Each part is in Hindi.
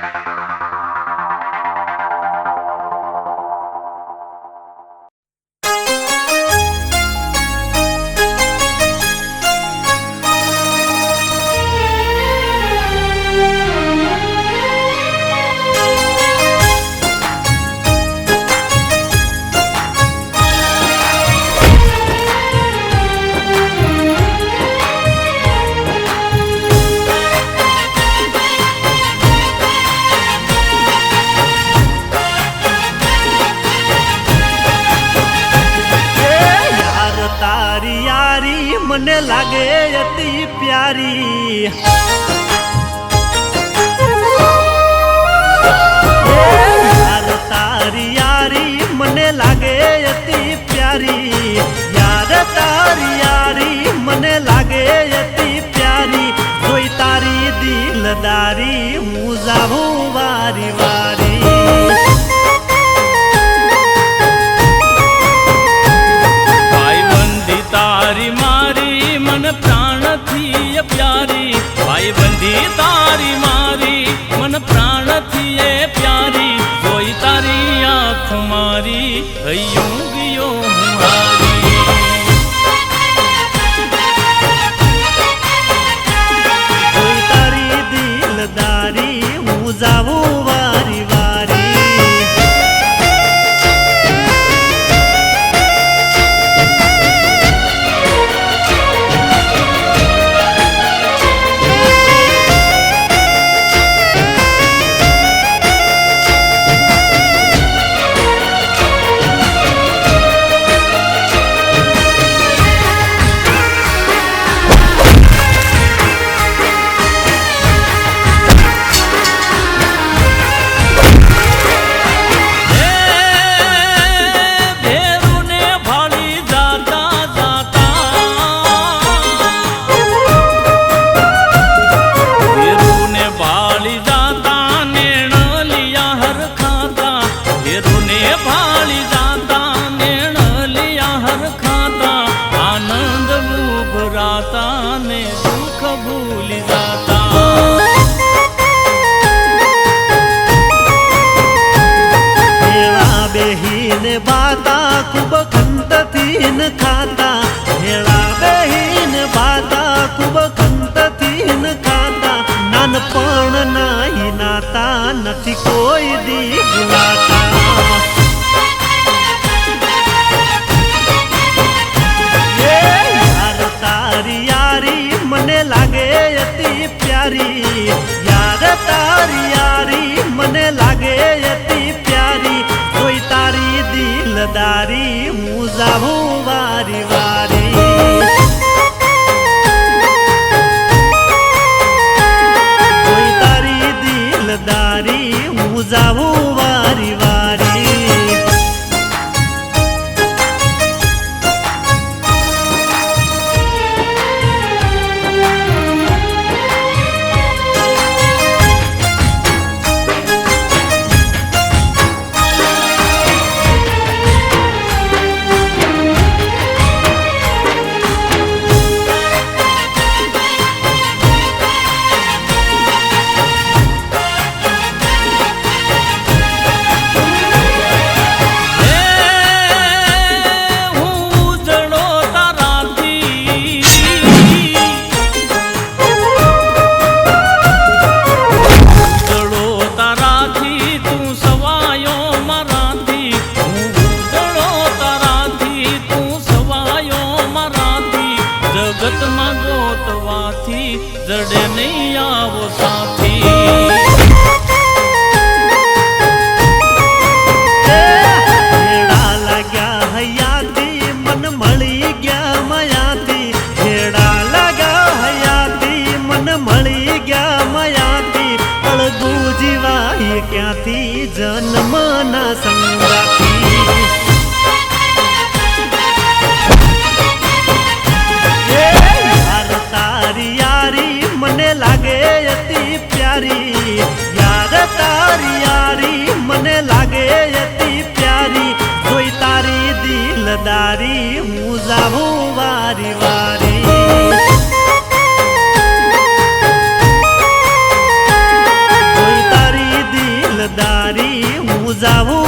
Yeah. મને લાગે અતિ પ્યારી યાર તારી યારી મને લાગે અતિ પ્યારી યાર તારી યારી મને લાગે અતિ પ્યારી જોઈ તારી દિલદારી હું જાઉં વારી વારી Ay, yo तीन खाता हेळावे हीन बाता खंत। तीन खाता नाही नाता कोई दी तारी मने लागे अति प्यारी। यार तारी मने प्यारी। कोई तारी दिलदारी, मुझा વારી વારી કોઈ તારી દિલદારી હું જાઉં વારી વારી જગતમાં ગોતવાથી જડે નહીં આવો સાથી. ક્યાંથી લાગ્યા હયાતી દારી હું જાઉં વારી વારી તારી દિલદારી હું જાઉં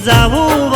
vamos